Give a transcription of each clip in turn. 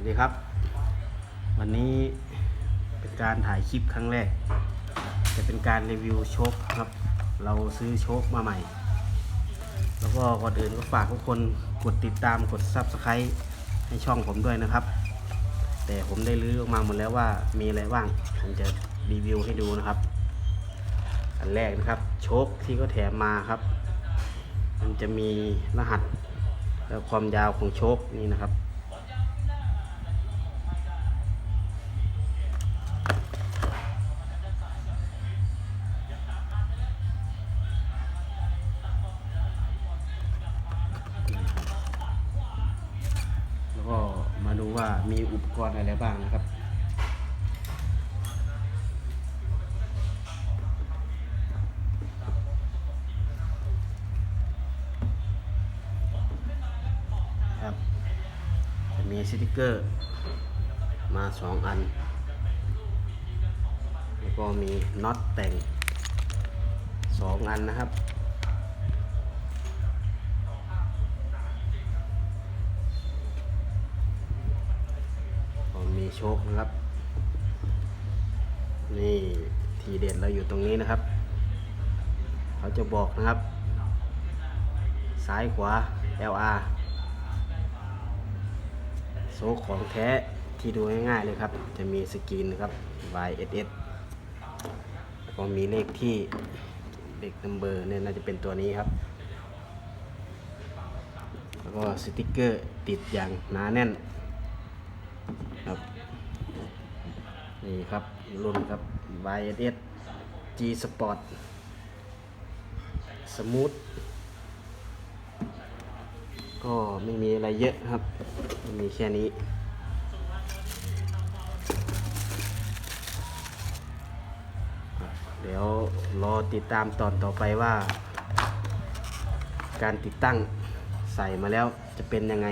วัสดีครับ วันนี้เป็นการถ่ายคลิปครั้งแรก จะเป็นการรีวิวโชคครับ เราซื้อโชคมาใหม่ แล้วก็ก่อนอื่นก็ฝากทุกคนกดติดตามกด Subscribe ให้ช่องผมด้วยนะครับ แต่ผมได้รื้อออกมาหมดแล้วว่ามีอะไรบ้างผมจะรีวิวให้ดูนะครับ อันแรกนะครับ โชคที่เขาแถมมาครับ มันจะมีรหัสแล้วความยาวของโชคนี่นะครับ ว่ามีอุปกรณ์อะไรบ้างนะครับ ครับ จะมีสติกเกอร์มาสองอัน แล้วก็มีน็อตแต่งสองอันนะครับ โชคนะครับ นี่ทีเด็ดเราอยู่ตรงนี้นะครับ เขาจะบอกนะครับ ซ้ายขวา LR โซคของแท้ที่ดูง่ายๆเลยครับ จะมีสกรีนนะครับ YSS แล้วก็มีเลขที่เลขนัมเบอร์เนี่ยน่าจะเป็นตัวนี้ครับแล้วก็สติกเกอร์ติดอย่างหนาแน่น ครับ นี่ครับรุ่นครับ YSS G Sport Smooth ก็ไม่มีอะไรเยอะครับ มีแค่นี้ เดี๋ยวรอติดตามตอนต่อไปว่า การติดตั้งใส่มาแล้วจะเป็นยังไง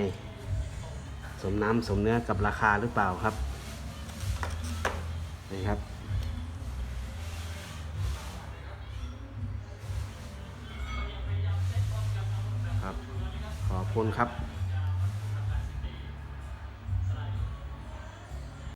สมน้ำสมเนื้อกับราคาหรือเปล่าครับ นี่ครับ ครับ ขอบคุณครับ